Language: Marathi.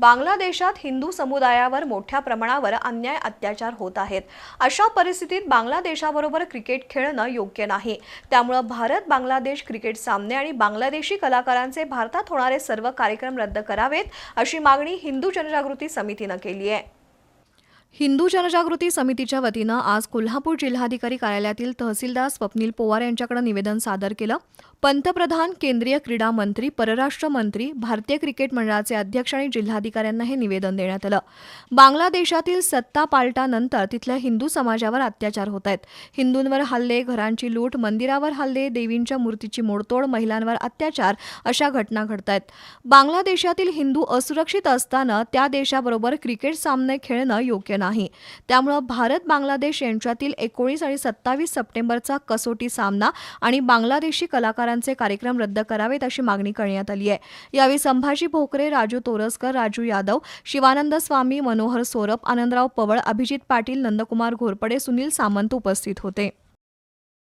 बांगलादेशात हिंदू समुदायावर मोठ्या प्रमाणावर अन्याय अत्याचार होत आहेत. अशा परिस्थितीत बांगलादेशाबरोबर क्रिकेट खेळणं योग्य नाही. त्यामुळं भारत बांगलादेश क्रिकेट सामने आणि बांगलादेशी कलाकारांचे भारतात होणारे सर्व कार्यक्रम रद्द करावेत अशी मागणी हिंदू जनजागृती समितीनं केली आहे. हिंदू जनजागृती समितीच्या वतीनं आज कोल्हापूर जिल्हाधिकारी कार्यालयातील तहसीलदार स्वप्नील पोवार यांच्याकडे निवेदन सादर केलं. पंतप्रधान केंद्रीय क्रीडा मंत्री परराष्ट्र मंत्री भारतीय क्रिकेट मंडळाचे अध्यक्ष आणि जिल्हाधिकाऱ्यांना हे निवेदन देण्यात आलं. बांगलादेशातील सत्ता पालटानंतर तिथल्या हिंदू समाजावर अत्याचार होत आहेत. हिंदूंवर हल्ले घरांची लूट मंदिरावर हल्ले देवींच्या मूर्तीची मोडतोड महिलांवर अत्याचार अशा घटना घडत आहेत. बांगलादेशातील हिंदू असुरक्षित असताना त्या देशाबरोबर क्रिकेट सामने खेळणं योग्य नाही. त्यामुळं भारत बांगलादेश यांच्यातील एकोणीस आणि सत्तावीस सप्टेंबरचा कसोटी सामना आणि बांगलादेशी कलाकारांचे कार्यक्रम रद्द करावेत अशी मागणी करण्यात आली आहे. यावेळी संभाजी भोकरे राजू तोरसकर राजू यादव शिवानंद स्वामी मनोहर सोरप आनंदराव पवळ अभिजित पाटील नंदकुमार घोरपडे सुनील सामंत उपस्थित होते.